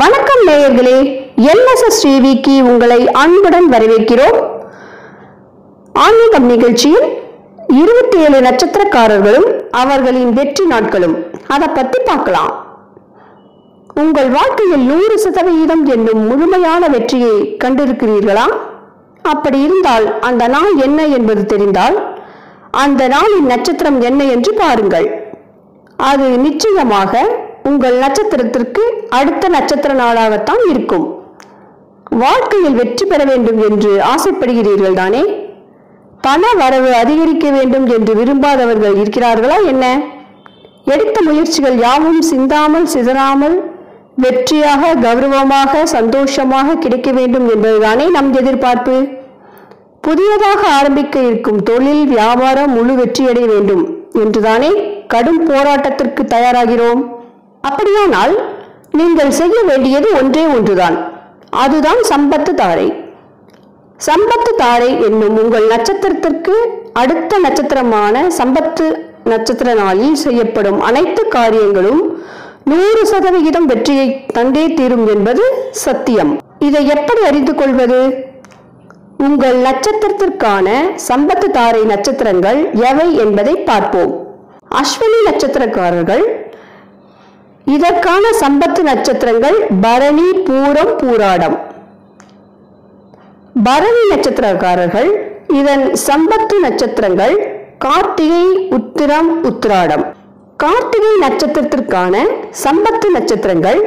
வணக்கம் நேயர்களே எல்எஸ்எஸ் டிவிக்கு உங்களை அன்புடன் வரவேற்கிறோம். ஆன்மீகம் நிகழ்ச்சியில் இருபத்தி ஏழு நட்சத்திரக்காரர்களும் அவர்களின் வெற்றி நாட்களும். அதை பத்தி பார்க்கலாம். உங்கள் வாழ்க்கையில் நூறு சதவிகிதம் என்னும் முழுமையான வெற்றியை கண்டிருக்கிறீர்களா? அப்படி இருந்தால் அந்த நாள் என்ன என்பது தெரிந்தால் அந்த நாளின் நட்சத்திரம் என்ன என்று பாருங்கள். அது நிச்சயமாக உங்கள் நட்சத்திரத்திற்கு அடுத்த நட்சத்திர நாளாகத்தான் இருக்கும். வாழ்க்கையில் வெற்றி பெற வேண்டும் என்று ஆசைப்படுகிறீர்கள் தானே பண வரவு அதிகரிக்க வேண்டும் என்று விரும்பாதவர்கள் இருக்கிறார்களா என்ன? எடுத்த முயற்சிகள் யாவும் சிந்தாமல் சிதறாமல் வெற்றியாக கௌரவமாக சந்தோஷமாக கிடைக்க வேண்டும் என்பதுதானே நம் எதிர்பார்ப்பு? புதியதாக ஆரம்பிக்க இருக்கும் தொழில் வியாபாரம் முழு வெற்றியடைய வேண்டும் என்றுதானே கடும் போராட்டத்திற்கு தயாராகிறோம். அப்படியானால் நீங்கள் செய்ய வேண்டியது ஒன்றே ஒன்றுதான். அதுதான் சம்பத்து தாரை. சம்பத்து தாரை என்னும் உங்கள் நட்சத்திரத்திற்கு அடுத்த நட்சத்திரமான சம்பத்து நட்சத்திர நாளில் செய்யப்படும் அனைத்து காரியங்களும் நூறு சதவிகிதம் வெற்றியை தந்தே தீரும் என்பது சத்தியம். இதை எப்படி அறிந்து கொள்வது? உங்கள் நட்சத்திரத்திற்கான சம்பத்து தாரை நட்சத்திரங்கள் எவை என்பதை பார்ப்போம். அஸ்வினி நட்சத்திரக்காரர்கள் இதற்கான சம்பத்து நட்சத்திரங்கள் பரணி பூரம் பூராடம். பரணி நட்சத்திரக்காரர்கள் இதன் சம்பத்து நட்சத்திரங்கள் கார்த்திகை உத்திரம் உத்திராடம். கார்த்திகை நட்சத்திரத்திற்கான சம்பத்து நட்சத்திரங்கள்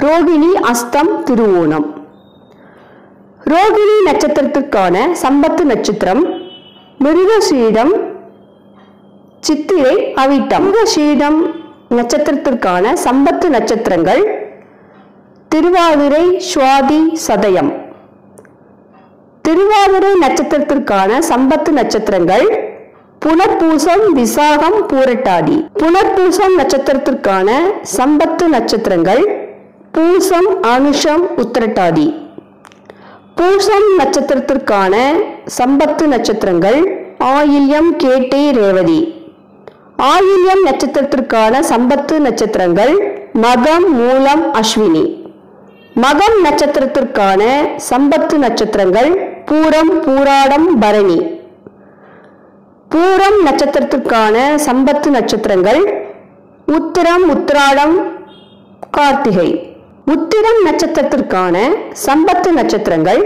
ரோகிணி அஸ்தம் திருவோணம். ரோகிணி நட்சத்திரத்திற்கான சம்பத்து நட்சத்திரம் மிருகசீடம் சித்திரை அவிட்டம். மிருகசீடம் நட்சத்திரத்திற்கான சம்பத்து நட்சத்திரங்கள் திருவாதிரை சுவாதி சதயம். திருவாதிரை நட்சத்திரத்திற்கான சம்பத்து நட்சத்திரங்கள் புனர்பூசம் விசாகம் பூரட்டாதி. புனர்பூசம் நட்சத்திரத்திற்கான சம்பத்து நட்சத்திரங்கள் பூசம் அனுஷம் உத்திரட்டாதி. பூசம் நட்சத்திரத்திற்கான சம்பத்து நட்சத்திரங்கள் ஆயில்யம் கேட்டே ரேவதி. ஆயில்யம் நட்சத்திரத்திற்கான சம்பத்து நட்சத்திரங்கள் மகம் மூலம் அஸ்வினி. மகம் நட்சத்திரத்திற்கான சம்பத்து நட்சத்திரங்கள் பூரம் பூராடம் பரணி. பூரம் நட்சத்திரத்திற்கான சம்பத்து நட்சத்திரங்கள் உத்திரம் உத்திராடம் கார்த்திகை. உத்திரம் நட்சத்திரத்திற்கான சம்பத்து நட்சத்திரங்கள்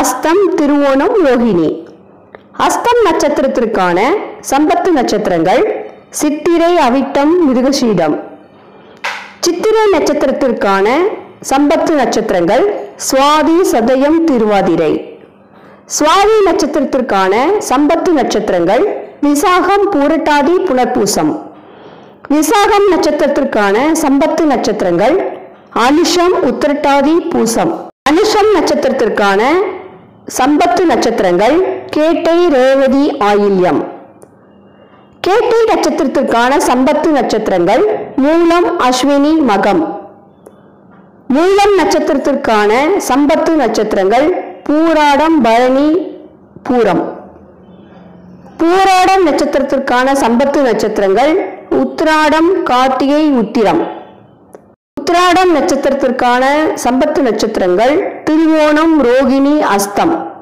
அஸ்தம் திருவோணம் ரோஹிணி அஸ்தம் நட்சத்திரத்திற்கான சம்பத்து நட்சத்திரங்கள் சித்திரை அவிட்டம் மிருகசீடம். சித்திரை நட்சத்திரத்திற்கான சம்பத்து நட்சத்திரங்கள் சுவாதி சதயம் திருவாதிரை. சுவாதி நட்சத்திரத்திற்கான சம்பத்து நட்சத்திரங்கள் விசாகம் பூரட்டாதி புனர்பூசம். விசாகம் நட்சத்திரத்திற்கான சம்பத்து நட்சத்திரங்கள் அனுஷம் உத்திரட்டாதி பூசம். அனுஷம் நட்சத்திரத்திற்கான சம்பத்து நட்சத்திரங்கள் கேட்டை ரேவதி ஆயில்யம். கேட்டை நட்சத்திரத்திற்கான சம்பத்து நட்சத்திரங்கள் மூலம் அஸ்வினி மகம். மூலம் நட்சத்திரத்திற்கான சம்பத்து நட்சத்திரங்கள் பூராடம் பரணி பூரம். பூராடம் நட்சத்திரத்திற்கான சம்பத்து நட்சத்திரங்கள் உத்திராடம் கார்த்திகை உத்திரம். உத்திராடம் நட்சத்திரத்திற்கான சம்பத்து நட்சத்திரங்கள் திருவோணம் ரோகிணி அஸ்தம்.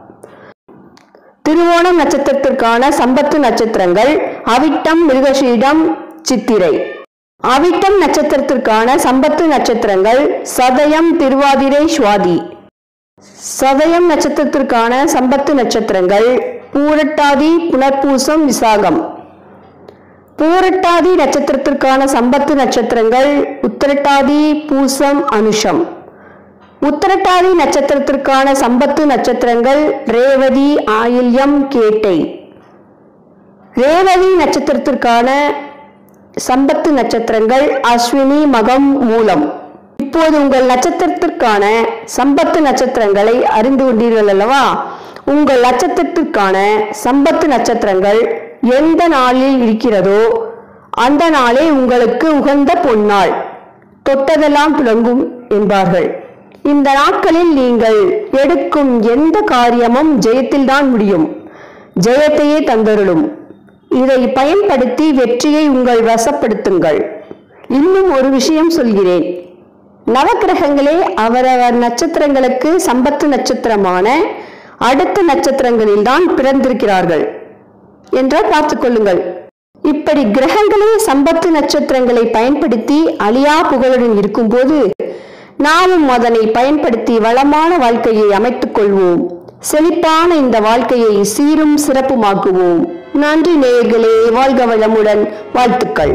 திருவோணம் நட்சத்திரத்திற்கான சம்பத்து நட்சத்திரங்கள் அவிட்டம் மிருகஷீடம் சித்திரை. அவிட்டம் நட்சத்திரத்திற்கான சம்பத்து நட்சத்திரங்கள் சதயம் திருவாதிரை சுவாதி. சதயம் நட்சத்திரத்திற்கான சம்பத்து நட்சத்திரங்கள் பூரட்டாதி புனர்பூசம் விசாகம். பூரட்டாதி நட்சத்திரத்திற்கான சம்பத்து நட்சத்திரங்கள் உத்திரட்டாதி பூசம் அனுஷம். உத்திரட்டாதி நட்சத்திரத்திற்கான சம்பத்து நட்சத்திரங்கள் ரேவதி ஆயில்யம் கேட்டை. ரேவதி நட்சத்திரத்திற்கான சம்பத்து நட்சத்திரங்கள் அஸ்வினி மகம் மூலம். இப்போது உங்கள் நட்சத்திரத்திற்கான சம்பத்து நட்சத்திரங்களை அறிந்து கொண்டீர்கள் அல்லவா? உங்கள் நட்சத்திரத்திற்கான சம்பத்து நட்சத்திரங்கள் எந்த நாளில் இருக்கிறதோ அந்த நாளே உங்களுக்கு உகந்த பொன்னாள் தொட்டதெல்லாம் துளங்கும் என்பார்கள். இந்த நாட்களில் நீங்கள் எடுக்கும் எந்த காரியமும் ஜெயத்தில்தான் முடியும். ஜெயத்தையே தந்தருளும். இதை பயன்படுத்தி வெற்றியை உங்கள் வசப்படுத்துங்கள். இன்னும் ஒரு விஷயம் சொல்கிறேன். நவக்கிரகங்களே அவரவர் நட்சத்திரங்களுக்கு சம்பத்து நட்சத்திரமான அடுத்த நட்சத்திரங்களில்தான் பிறந்திருக்கிறார்கள். என்றால் பார்த்துக்கொள்ளுங்கள் இப்படி கிரகங்களே சம்பத்து நட்சத்திரங்களை பயன்படுத்தி அழியா புகழுடன் இருக்கும்போது நாமும் அதனை பயன்படுத்தி வளமான வாழ்க்கையை அமைத்துக் கொள்வோம். செழிப்பான இந்த வாழ்க்கையை சீரும் சிறப்புமாக்குவோம். நன்றி நேயர்களே வாழ்க வளமுடன். வாழ்த்துக்கள்.